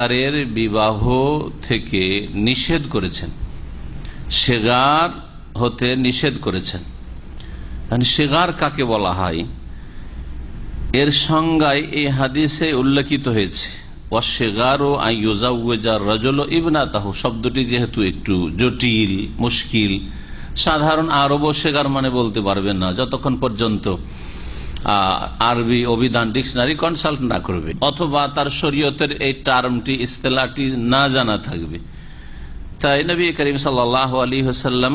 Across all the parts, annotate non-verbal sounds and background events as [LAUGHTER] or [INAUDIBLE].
সেগারের বিবাহ থেকে নিষেধ করেছেন। সেগার হতে নিষেধ করেছেন। সেগার কাকে বলা হয়? এর সংজ্ঞায় এই হাদিসে উল্লেখিত হয়েছে। অশেগারো আইজার রজল ইবনা তাহু শব্দটি যেহেতু একটু জটিল, মুশকিল, সাধারণ আরব শেগার মানে বলতে পারবেন না। যতক্ষণ পর্যন্ত আরবি অভিধান ডিকশনারি কনসাল্ট না করবে, অথবা তার শরীয়তের এই টার্মটি, ইস্তেলাটি না জানা থাকবে। তাই নবী করিম সাল্লাহ আলী হাসাল্লাম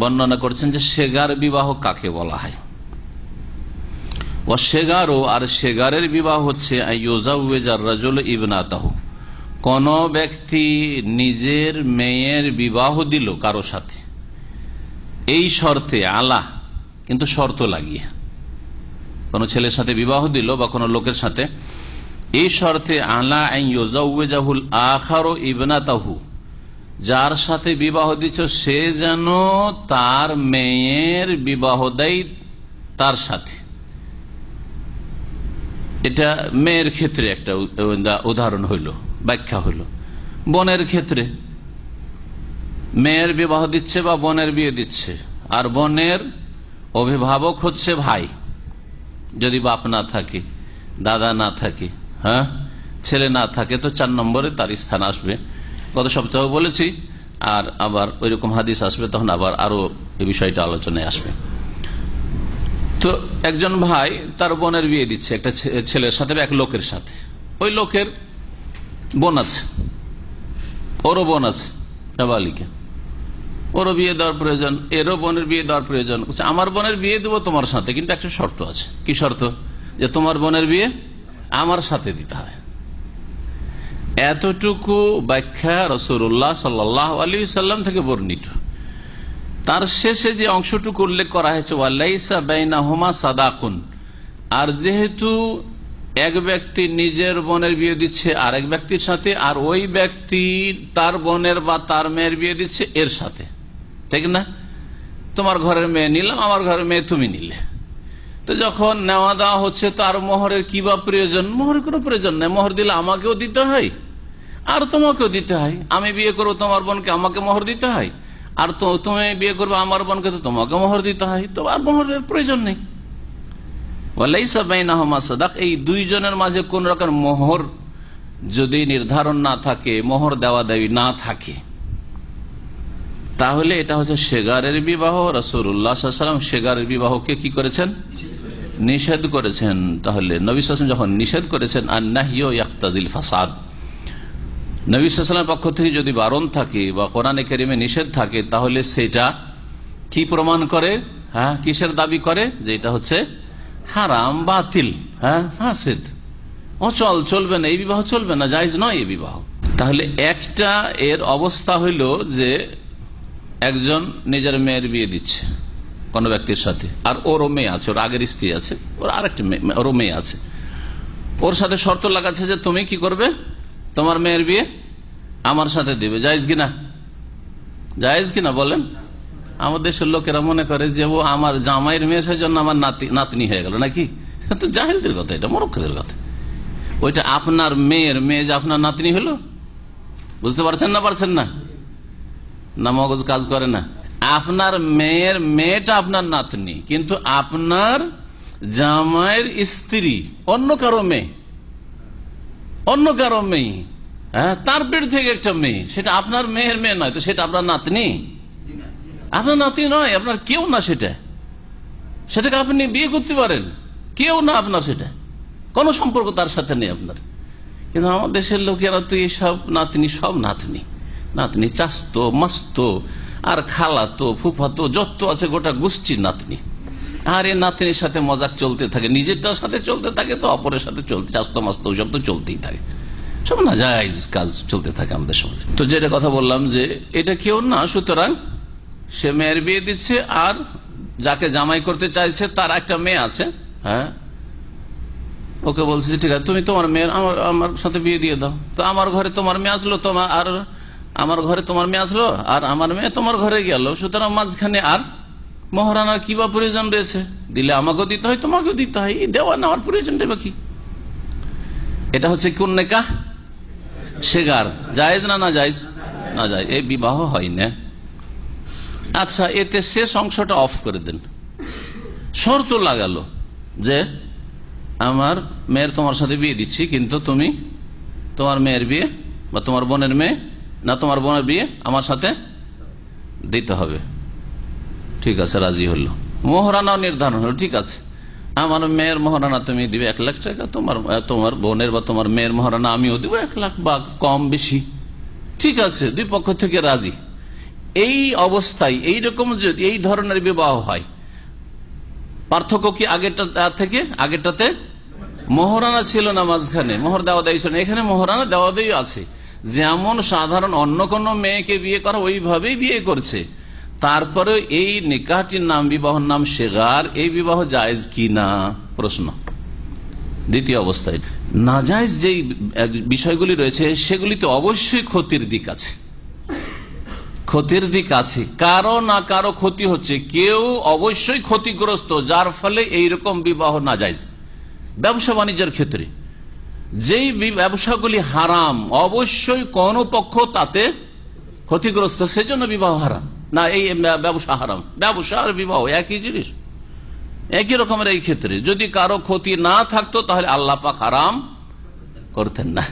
বর্ণনা করছেন যে সেগার বিবাহ কাকে বলা হয়? ও শেগারও আর সেগারের বিবাহ হচ্ছে কোন ব্যক্তি নিজের মেয়ের বিবাহ দিল কারও সাথে, এই শর্তে আলা কিন্তু শর্ত লাগিয়ে। কোন ছেলের সাথে বিবাহ দিল বা কোন লোকের সাথে, এই শর্তে আলা আইজাহুল আখারো ইবনাতাহু, যার সাথে বিবাহ দিচ্ছ সে যেন তার মেয়ের বিবাহ দেয় তার সাথে। এটা মেয়ের ক্ষেত্রে একটা উদাহরণ হইল, ব্যাখ্যা হইল। বোনের ক্ষেত্রে, মেয়ের বিবাহ দিচ্ছে বা বোনের বিয়ে দিচ্ছে, আর বোনের অভিভাবক হচ্ছে ভাই। যদি বাপ না থাকে, দাদা না থাকে হ্যাঁ? ছেলে না থাকে, তো চার নম্বরে তার স্থান আসবে। গত সপ্তাহে বলেছি, আর আবার ওইরকম হাদিস আসবে, তখন আবার আরও এই বিষয়টা আলোচনায় আসবে। তো একজন ভাই তার বোনের বিয়ে দিচ্ছে, একটা ছেলের সাথে বা এক লোকের সাথে। ওই লোকের বোন আছে, ওরও বোন আছে বালিকা ওরও বিয়ে দেওয়ার প্রয়োজন, এরও বোনের বিয়ে দেওয়ার প্রয়োজন। আমার বোনের বিয়ে দেবো তোমার সাথে, কিন্তু একটা শর্ত আছে। কি শর্ত? যে তোমার বোনের বিয়ে আমার সাথে দিতে হয়। এতটুকু ব্যাখ্যা রসুল্লাহ সাল্লাহ আলী সাল্লাম থেকে বর্ণিত। তার শেষে যে অংশটুকু উল্লেখ করা হয়েছে ওয়াল্লাইসা বেইনা হোমা সাদাকুন। আর যেহেতু এক ব্যক্তি নিজের বোনের বিয়ে দিচ্ছে আর এক ব্যক্তির সাথে, আর ওই ব্যক্তি তার বোনের বা তার মেয়ের বিয়ে দিচ্ছে এর সাথে। ঠিক না? তোমার ঘরের মেয়ে নিলাম, আমার ঘরের মেয়ে তুমি নিলে। তো যখন নেওয়া দেওয়া হচ্ছে, তার মোহরের কি বা প্রয়োজন? মোহরের কোনো প্রয়োজন নেই। মোহর দিলে আমাকেও দিতে হয়, আর তোমাকেও দিতে হয়। আমি বিয়ে করব, তোমার বোনকে আমাকে মোহর দিতে হয়, আর তো তুমি বিয়ে করবে আমার বোনকে, তো তোমাকে মোহর দিতে হয়। তো আর মোহরের প্রয়োজন নেই। এই দুইজনের মাঝে কোন রকম মোহর যদি নির্ধারণ না থাকে, মোহর দেওয়া দেওয়ি না থাকে। তাহলে এটা হচ্ছে শেগারের বিবাহ রসুল্লাহাম শেগারের বিবাহকে কি করেছেন? নিষেধ করেছেন। তাহলে নবী যখন নিষেধ করেছেন আর নাহিও ইয়াক্তাদিল ফাসাদ নবীলামের পক্ষ থেকে যদি বারণ থাকে বা কোরআনে কেরিমে নিষেধ থাকে, তাহলে সেটা কি প্রমাণ করে? হ্যাঁ কিসের দাবি করে? যে এটা হচ্ছে হারাম, বাতিল হ্যাঁ ফাঁসেদ। অচল, চলবে না, এই বিবাহ চলবে না, জায়জ নয় এই বিবাহ। তাহলে একটা এর অবস্থা হইল যে একজন নিজের মেয়ের বিয়ে দিচ্ছে কোন ব্যক্তির সাথে। আর ওরও মেয়ে আছে, ওর আগের স্ত্রী আছে, ওর আরেকটি ওরও মেয়ে আছে। ওর সাথে শর্ত লাগাচ্ছে যে তুমি কি করবে? তোমার মেয়ের বিয়ে আমার সাথে দিবে। জায়জ কিনা? জায়জ কিনা বলেন? আমাদের দেশের লোকেরা মনে করে যে ও আমার জামাইয়ের মেয়ে সেই জন্য আমার নাতনি হয়ে গেল নাকি? তো কথা, এটা মরক্ষদের কথা। ওইটা আপনার মেয়ের মেয়ে যে আপনার নাতনি হলো? বুঝতে পারছেন না পারছেন না? না মগজ কাজ করে না। আপনার মেয়ের মেয়েটা আপনার নাতনি, কিন্তু আপনার জামাইয়ের স্ত্রী, অন্য কারও মেয়ে। অন্য কারও মেয়ে। হ্যাঁ তার পেট থেকে একটা মেয়ে। সেটা আপনার মেয়ের মেয়ে নয়, তো সেটা আপনার নাতনি? আপনার নাতনি নয়, আপনার কেউ না সেটা। সেটাকে আপনি বিয়ে করতে পারেন। কেউ না আপনার সেটা। কোনো সম্পর্ক তার সাথে নেই আপনার। কিন্তু আমার দেশের লোকেরা তো এই সব নাতনি সব নাতনি। নাতনি, চাস্তো, মাস্তো, আর খালাতো, ফুফাতো, যত আছে গোটা গোষ্ঠীর নাতনি। আর এই নাতনির সাথে মজাক চলতে থাকে, নিজেরটার সাথে চলতে থাকে তো অপরের সাথে চলতে, চাস্তো, মাস্তো সব তো চলতেই থাকে। সব না যায় কাজ চলতে থাকে আমাদের সমাজে। তো যেটা কথা বললাম যে, এটা কেউ না, সুতরাং সে মেয়ের বিয়ে দিচ্ছে, আর যাকে জামাই করতে চাইছে, তার একটা মেয়ে আছে হ্যাঁ? ওকে বলছে ঠিক আছে, তুমি তোমার মেয়ের, আমার আমার সাথে বিয়ে দিয়ে দাও। তো আমার ঘরে তোমার মেয়ে আসলো, তোমার, আর আমার ঘরে তোমার মেয়ে আসলো, আর আমার মেয়ে তোমার ঘরে গেল। সুতরাং মাঝখানে আর মহারানার কি বা প্রয়োজন রয়েছে? দিলে আমাকেও দিতে হয়, তোমাকেও দিতে হয়। এই দেওয়া নেওয়ার প্রয়োজনটা বা কি এটা হচ্ছে কোন নেকা সেগার জায়েজ না না জায়েজ? না যায়। এই বিবাহ হয় না। আচ্ছা এতে শেষ অংশটা অফ করে দেন। শর্ত লাগালো যে আমার মেয়ের তোমার সাথে বিয়ে দিচ্ছি, কিন্তু তুমি তোমার মেয়ের বিয়ে বা তোমার বোনের মেয়ে না তোমার বোনের বিয়ে? আমার সাথে? দিতে হবে। ঠিক আছে, রাজি হলো। মোহরানাও নির্ধারণ হলো, ঠিক আছে। আমার মেয়ের মহারানা তুমি দিবে এক লাখ টাকা, তোমার তোমার বোনের বা তোমার মেয়ের মহারানা আমিও দিব এক লাখ বা কম বেশি। ঠিক আছে, দুই পক্ষ থেকে রাজি। এই অবস্থায় এই রকম যদি এই ধরনের বিবাহ হয়, পার্থক্য কি আগেরটা থেকে? আগেরটাতে? মহারানা ছিল না মাঝখানে। মোহর দেওয়া দেয় এখানে মহারানা দেওয়া দেয় আছে। যেমন সাধারণ অন্য কোন মেয়েকে বিয়ে করা ওইভাবেই বিয়ে করছে। তারপরে এই নিকাহটির নাম বিবাহর নাম শেগার, এই বিবাহ জায়েজ কি না? প্রশ্ন। দ্বিতীয় অবস্থায়, নাজায়জ যেই বিষয়গুলি রয়েছে সেগুলিতে অবশ্যই ক্ষতির দিক আছে। ক্ষতির দিক আছে। কারও না কারও ক্ষতি হচ্ছে। কেউ অবশ্যই ক্ষতিগ্রস্ত, যার ফলে এইরকম বিবাহ না যায় ব্যবসা বাণিজ্যের ক্ষেত্রে। যেই ব্যবসাগুলি হারাম, অবশ্যই কোন পক্ষ তাতে ক্ষতিগ্রস্ত, সেজন্য বিবাহ হারাম। না, এই ব্যবসা হারাম। ব্যবসা আর বিবাহ, একই জিনিস। একই রকমের এই ক্ষেত্রে। যদি কারও ক্ষতি না থাকতো, তাহলে আল্লাহ পাক হারাম করতেন না।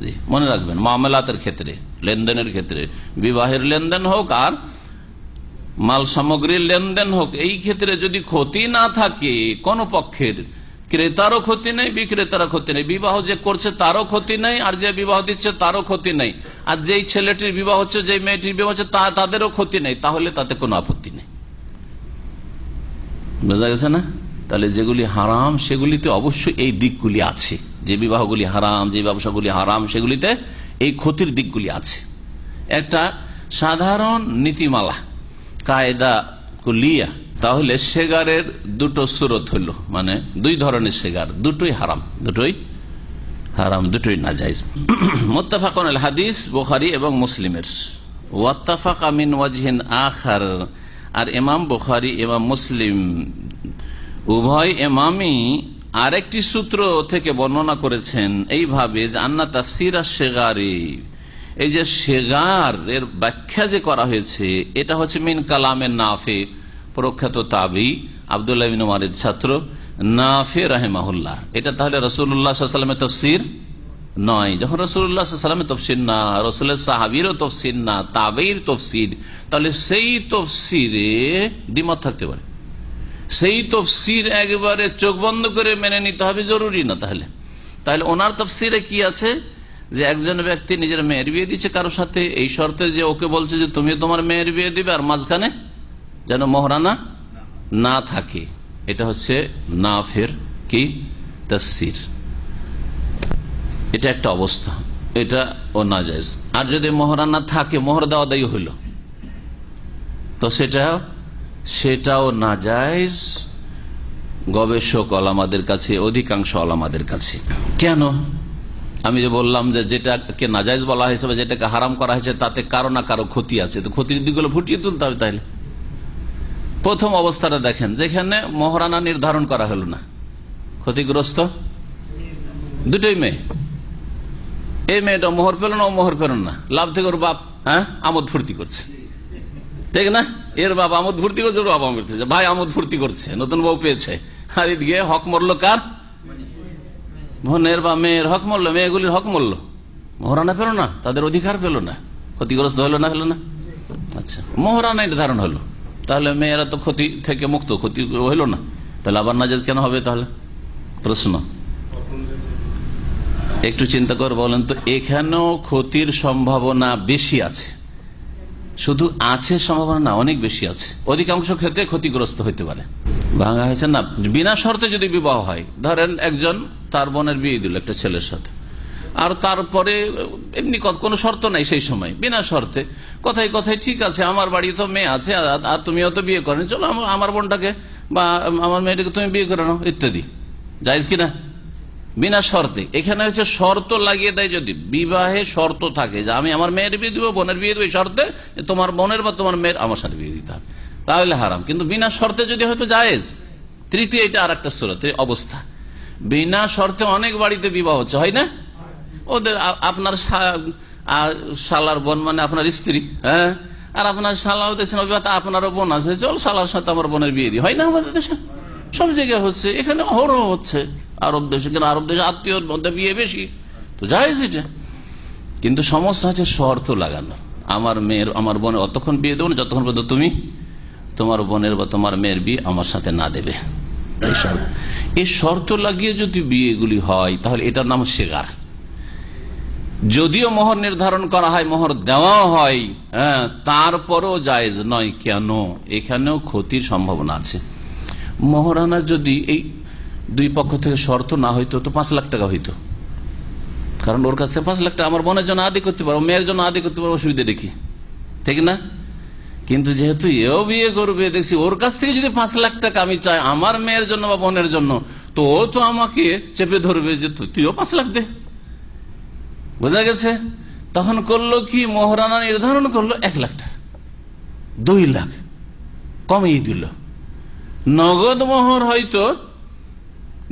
জি, মনে রাখবেন, মামলাতের ক্ষেত্রে, লেনদেনের ক্ষেত্রে। বিবাহের লেনদেন হোক আর মাল সামগ্রীর লেনদেন হোক, এই ক্ষেত্রে যদি ক্ষতি না থাকে, কোন পক্ষের ক্রেতারও ক্ষতি নেই, বিক্রেতারও ক্ষতি নেই। বিবাহ যে করছে তারও ক্ষতি নেই, আর যে বিবাহ দিচ্ছে তারও ক্ষতি নেই। আর যেই ছেলেটির বিবাহ হচ্ছে যে মেয়েটির বিবাহ হচ্ছে তাদেরও ক্ষতি নেই। তাহলে তাতে কোনো আপত্তি নেই। বোঝা গেছে না? তাহলে যেগুলি হারাম, সেগুলিতে অবশ্যই এই দিকগুলি আছে। যে বিবাহগুলি হারাম, যে ব্যবসাগুলি হারাম, সেগুলিতে এই ক্ষতির দিকগুলি আছে। একটা সাধারণ নীতিমালা, কায়দা কুলিয়া তাহলে সেগারের দুটো সুরত হইল মানে দুই ধরনের সেগার, দুটোই হারাম দুটোই হারাম, দুটোই না যাইজ [CLEARS THROAT] মোত্তাফাক হাদিস বোখারি এবং মুসলিমের। ওয়াত্তাফাক আমিন ওয়াজহিন আখার। আর ইমাম বুখারি, ইমাম মুসলিম, উভয় ইমামই আরেকটি সূত্র থেকে বর্ণনা করেছেন এইভাবে যে, আন্না তাফসির শেগারি এই যে শেগার এর ব্যাখ্যা যে করা হয়েছে, এটা হচ্ছে মিন কালামের নাফে। প্রখ্যাত তাবি আবদুল্লাহ বিন উমারের ছাত্র নাফে রাহেমাহুল্লাহ। এটা তাহলে রসুল্লাহামের তফসির নয়। যখন রসুল্লাহামের তফসির না, রসুলের সাহাবিরও তফসির না, তাবেইর তফসির, তাহলে সেই তফসিরে দ্বিমত থাকতে পারে। সেই তফসির একবারে চোখ বন্ধ করে মেনে নিতে হবে, জরুরি না তাহলে। তাহলে ওনার তফসিরে কি আছে? যে একজন ব্যক্তি নিজের মেয়ের বিয়ে দিচ্ছে কারোর সাথে, এই শর্তে যে ওকে বলছে যে তুমি তোমার মেয়ের বিয়ে দিবে আর মাঝখানে যেন মহারানা না থাকে। এটা হচ্ছে না ফের কি? তফসির। এটা একটা অবস্থা। এটা ও না যায় আর যদি মহারানা থাকে, মোহর দেওয়া দায়ী হইল। তো সেটা, সেটাও না যায় গবেষক আলামাদের কাছে, অধিকাংশ আলামাদের কাছে। কেন? আমি যে বললাম যে যেটাকে নাজাইজ বলা হয়েছে বা যেটাকে হারাম করা হয়েছে, তাতে কারও না কারও ক্ষতি আছে। তো ক্ষতির দিকগুলো ফুটিয়ে তুলতে হবে তাহলে প্রথম অবস্থাটা দেখেন, যেখানে মহারানা নির্ধারণ করা হলো না। ক্ষতিগ্রস্ত? দুটোই মেয়ে। এই মেয়েটা মোহর পেল না, ও মোহর পেল না। লাভ থেকে ওর বাপ হ্যাঁ আমোদ ফুর্তি করছে। ঠিক না? এর বাপ আমোদ ফুর্তি করছে, ওর বাপ করছে। ভাই আমোদ ফুর্তি করছে, নতুন বউ পেয়েছে। আর এদিকে হক মরল কার? বোনের বা মেয়ের হক মরল, মেয়েগুলির হক মরল। মহারানা পেল না, তাদের অধিকার পেল না। ক্ষতিগ্রস্ত হলো না হলো না। আচ্ছা মহারানা নির্ধারণ হলো। তাহলে মেয়েরা তো ক্ষতি থেকে মুক্ত, ক্ষতি হইল না। তাহলে আবার নাজাজ কেন হবে তাহলে? প্রশ্ন। একটু চিন্তা করে বলেন তো, এখানেও ক্ষতির সম্ভাবনা বেশি আছে। শুধু আছে সম্ভাবনা না, অনেক বেশি আছে। অধিকাংশ ক্ষেত্রে ক্ষতিগ্রস্ত হইতে পারে। ভাঙা হয়েছে না, বিনা শর্তে যদি বিবাহ হয়, ধরেন একজন তার বোনের বিয়ে দিল একটা ছেলের সাথে। আর তারপরে এমনি কোনো শর্ত নাই সেই সময়, বিনা শর্তে। কথায় কথায়, ঠিক আছে, আমার বাড়ি তো মেয়ে আছে, আর- তুমিও তো বিয়ে করেন। চলো আমার- বোনটাকে বা আমার মেয়েটাকে তুমি বিয়ে করে নাও, ইত্যাদি। যাইজ কিনা বিনা শর্তে। এখানে হচ্ছে শর্ত লাগিয়ে দেয় যদি, বিবাহে শর্ত থাকে যে আমি আমার মেয়ের বিয়ে দিব, বোনের বিয়ে দিব শর্তে তোমার বোনের বা তোমার মেয়ের আমার সাথে বিয়ে দিতে হবে। তাহলে হারাম। কিন্তু বিনা শর্তে যদি হয়তো জায়েজ। তৃতীয় এটা আর একটা অবস্থা। বিনা শর্তে অনেক বাড়িতে বিবাহ হচ্ছে, হয় না? ওদের আপনার শালার বোন মানে আপনার স্ত্রী হ্যাঁ? আর আপনার শালাও দেখছেন আপনারও বোন আছে। চল, শালার সাথে আমার বোনের বিয়ে দিই। হয় না আমাদের দেশে? সব জায়গায় হচ্ছে। এখানে হরও হচ্ছে আরব দেশে। কিন্তু আরব দেশে আত্মীয়র মধ্যে বিয়ে বেশি? তো যাই এটা। কিন্তু সমস্যা আছে শর্ত লাগানো। আমার মেয়ের, আমার বোনের অতক্ষণ বিয়ে দেবো না, যতক্ষণ পর্যন্ত তুমি তোমার বোনের বা তোমার মেয়ের বিয়ে আমার সাথে না দেবে। এই শর্ত। লাগিয়ে যদি বিয়েগুলি হয়, তাহলে এটার নাম শেগার যদিও মোহর নির্ধারণ করা হয়, মোহর দেওয়া হয় হ্যাঁ তারপরও জায়েজ নয় কেন? এখানেও ক্ষতির সম্ভাবনা আছে। মোহরানা যদি এই দুই পক্ষ থেকে শর্ত না হইতো, তো পাঁচ লাখ টাকা হইতো। কারণ ওর কাছ থেকে পাঁচ লাখ টাকা, আমার বোনের জন্য আদি করতে পারব, মেয়ের জন্য আদি করতে পারব, অসুবিধা দেখি। ঠিক না? কিন্তু যেহেতু এও বিয়ে করবে, দেখছি ওর কাছ থেকে যদি পাঁচ লাখ টাকা আমি চাই, আমার মেয়ের জন্য বা বোনের জন্য, তো ও তো আমাকে চেপে ধরবে যে তুইও পাঁচ লাখ দে। বোঝা গেছে? তখন করল কি? মোহরানা নির্ধারণ করল এক লাখ টাকা। দুই লাখ। কমিয়ে দিল। নগদ মোহর হয়তো,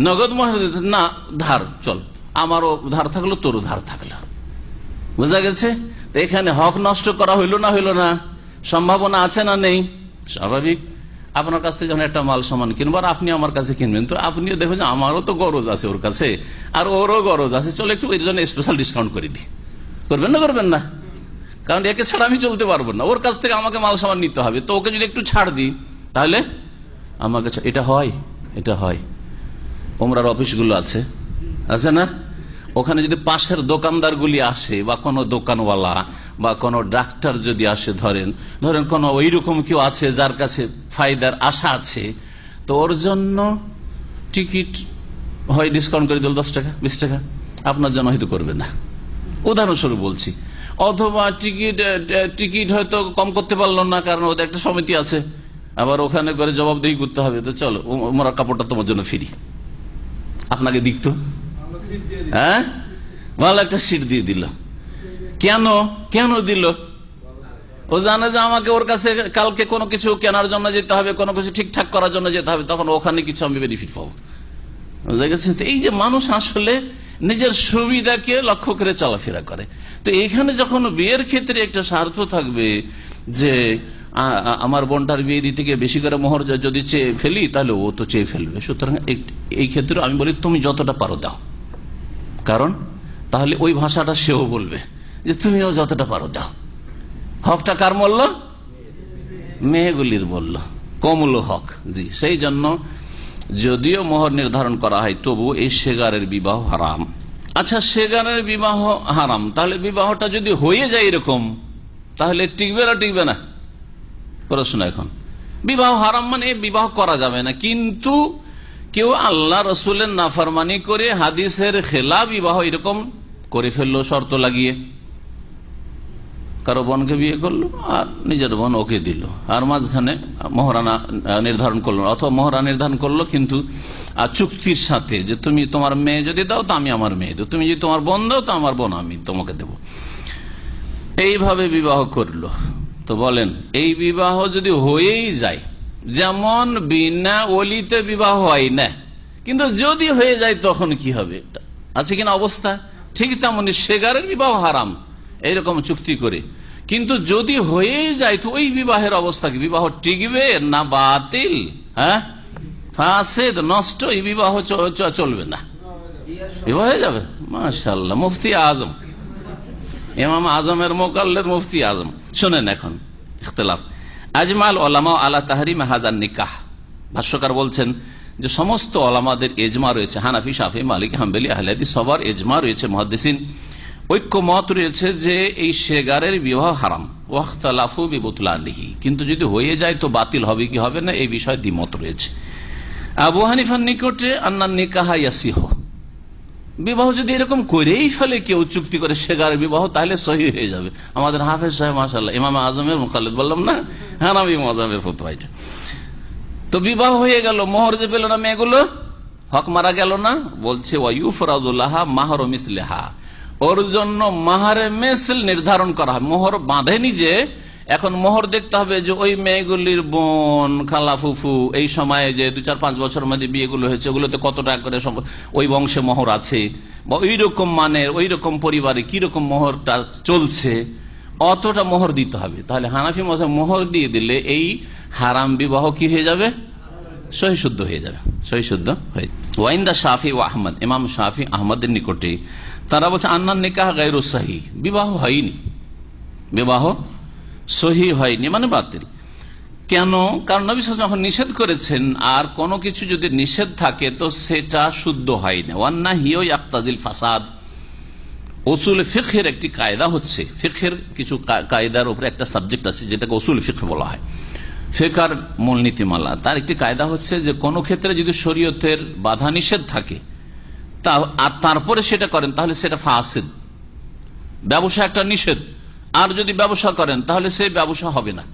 নগদ মোহর না, ধার, চল। আমারও ধার থাকল, তোরও ধার থাকল। বোঝা গেছে? তো এখানে হক নষ্ট করা হইল না হইল না? সম্ভাবনা আছে না নেই? স্বাভাবিক। আপনার কাছ থেকে যখন একটা মাল সামান কিনবো আর আপনি আমার কাছে কিনবেন, তো আপনিও দেখবেন আমারও তো গরজ আছে ওর কাছে, আর ওরও গরজ আছে। চলো একটু এর জন্য স্পেশাল ডিসকাউন্ট করে দিই। করবেন না করবেন না? কারণ একে ছাড়া আমি চলতে পারব না। ওর কাছ থেকে আমাকে মাল সামান নিতে হবে, তো ওকে যদি একটু ছাড় দিই, তাহলে আমাকে ছা- এটা হয় এটা হয়। ওমরার অফিসগুলো আছে। আছে না? ওখানে যদি পাশের দোকানদারগুলি আসে বা কোনো দোকানওয়ালা বা কোনো ডাক্তার যদি আসে ধরেন ধরেন কোনো ওই রকম কেউ আছে যার কাছে ফায়দার আশা আছে, তো ওর জন্য টিকিট হয় ডিসকাউন্ট করে দিল দশ টাকা, বিশ টাকা। আপনার জন্য হয়তো করবে না। উদাহরণস্বরূপ বলছি। অথবা টিকিট টিকিট হয়তো কম করতে পারল না কারণ ওদের একটা সমিতি আছে। আবার ওখানে করে জবাবদিহি করতে হবে। তো চলো ওমরা কাপড়টা তোমার জন্য ফিরি। আপনাকে দিকতো হ্যাঁ? ভালো একটা সিট দিয়ে দিল। কেন? কেন দিল? ও জানে যে আমাকে ওর কাছে কালকে কোনো কিছু কেনার জন্য যেতে হবে, কোনো কিছু ঠিকঠাক করার জন্য যেতে হবে, তখন ওখানে কিছু আমি বেনিফিট পাবো। বুঝা গেছে? এই যে মানুষ আসলে নিজের সুবিধাকে লক্ষ্য করে চলাফেরা করে। তো এখানে যখন বিয়ের ক্ষেত্রে একটা স্বার্থ থাকবে যে আমার বোনটার বিয়ে দিতে গিয়ে বেশি করে মোহর যদি চেয়ে ফেলি, তাহলে ও তো চেয়ে ফেলবে। সুতরাং এই ক্ষেত্রে আমি বলি, তুমি যতটা পারো দাও। কারণ তাহলে ওই ভাষাটা সেও বলবে যে তুমিও যতটা পারো দাও। হকটা কার মূল্য মেয়েগুলির বলল। কমল হক, জি, সেই জন্য যদিও মোহর নির্ধারণ করা হয় তবু এই সেগারের বিবাহ হারাম। আচ্ছা শেগারের বিবাহ হারাম, তাহলে বিবাহটা যদি হয়ে যায় এরকম, তাহলে টিকবে না টিকবে না? প্রশ্ন এখন। বিবাহ হারাম মানে বিবাহ করা যাবে না, কিন্তু কেউ আল্লাহ রসুলের নাফরমানি করে হাদিসের খেলা বিবাহ এরকম করে ফেলল শর্ত লাগিয়ে। কারও বোনকে বিয়ে করল আর নিজের বোন ওকে দিল। আর মাঝখানে মহারানা নির্ধারণ করল অথবা মহারা নির্ধারণ করল কিন্তু আহ, চুক্তির সাথে যে তুমি তোমার মেয়ে যদি দাও তো আমি আমার মেয়ে দেবো। তুমি যদি তোমার বোন দাও তো আমার বোন আমি তোমাকে দেব। এইভাবে বিবাহ করল। তো বলেন এই বিবাহ যদি হয়েই যায় যেমন বিনা অলিতে বিবাহ হয় না, কিন্তু যদি হয়ে যায় তখন কি হবে? আছে কিনা অবস্থা? ঠিক তেমনি শেগারের বিবাহ হারাম, এইরকম চুক্তি করে। কিন্তু যদি হয়ে যায় তো ওই বিবাহের অবস্থা কি? বিবাহ টিকবে না বাতিল? হ্যাঁ? ফাসেদ, নষ্ট, এই বিবাহ চলবে না। বিবাহ হয়ে যাবে? মাশাল্লাহ মুফতি আজম। ইমাম আজমের মোকাল্লেদ মুফতি আজম। শোনেন এখন, ইখতলাফ। আজমাল ওলামা আলা তাহরিম হাদার নিকাহ। ভাষ্যকার বলছেন যে সমস্ত ওলামাদের এজমা রয়েছে, হানাফি, শাফি, মালিক, হাম্বেলি, আহলাদি, সবার এজমা রয়েছে মহাদিসিন ঐক্য মত রয়েছে যে এই শেগারের বিবাহ হারাম। ওয়াখতালাফু বিবুতলানিহি। কিন্তু যদি হয়ে যায় তো বাতিল হবে কি হবে না? এই বিষয়ে দ্বিমত রয়েছে। আবু হানিফার নিকটে আন্নার নিকাহা ইয়াসিহ। বিবাহ যদি এরকম করেই ফেলে কেউ চুক্তি করে সেগার বিবাহ, তাহলে সহি হয়ে যাবে। আমাদের হাফেজ সাহেব মাসাল্লাহ ইমাম আজমের মোকাল্লেদ বললাম না? হ্যাঁ আমি মজামের ফতুয়া, এটা। তো বিবাহ হয়ে গেল, মোহর যে পেল না মেয়েগুলো? হক মারা গেল না? বলছে মাহর ওর জন্য মাহারে মেসল নির্ধারণ করা মোহর বাঁধেনি যে এখন মোহর দেখতে হবে যে ওই মেয়েগুলির বোন, খালা, ফুফু, এই সময়ে যে দু চার পাঁচ বছর মধ্যে বিয়েগুলো হয়েছে, ওগুলোতে কত টাকা করে ওই বংশে মোহর আছে? বা ওই রকম মানের ওই রকম পরিবারে কি রকম মোহরটা চলছে? অতটা মোহর দিতে হবে। তাহলে হানাফি মশা মোহর দিয়ে দিলে এই হারাম বিবাহ কি হয়ে যাবে? সহিশুদ্ধ হয়ে যাবে। সহিশুদ্ধ হয়ে ওয়াইন্দা শাফি ও আহমদ। ইমাম শাফি আহমদের নিকটে। তারা বলছে আন্নার নিকাহ গাইর সাহি। বিবাহ হয়নি। বিবাহ সহি হয়নি মানে বাতিল। কেন? কারণ নবী যখন নিষেধ করেছেন, আর কোনো কিছু যদি নিষেধ থাকে, তো সেটা শুদ্ধ হয় না ওয়ান্না হিও ইয়াক্তাজিল ফাসাদ। ওসুল ফিখের একটি কায়দা হচ্ছে। ফিখের কিছু কায়দার উপরে একটা সাবজেক্ট আছে, যেটাকে ওসুল ফিখ বলা হয়। ফেকার মূলনীতিমালা। তার একটি কায়দা হচ্ছে যে, কোনো ক্ষেত্রে যদি শরীয়তের বাধা নিষেধ থাকে, তা আর তারপরে সেটা করেন, তাহলে সেটা ফাসিদ। ব্যবসা একটা নিষেধ। আর যদি ব্যবসা করেন তাহলে সেই ব্যবসা হবে না।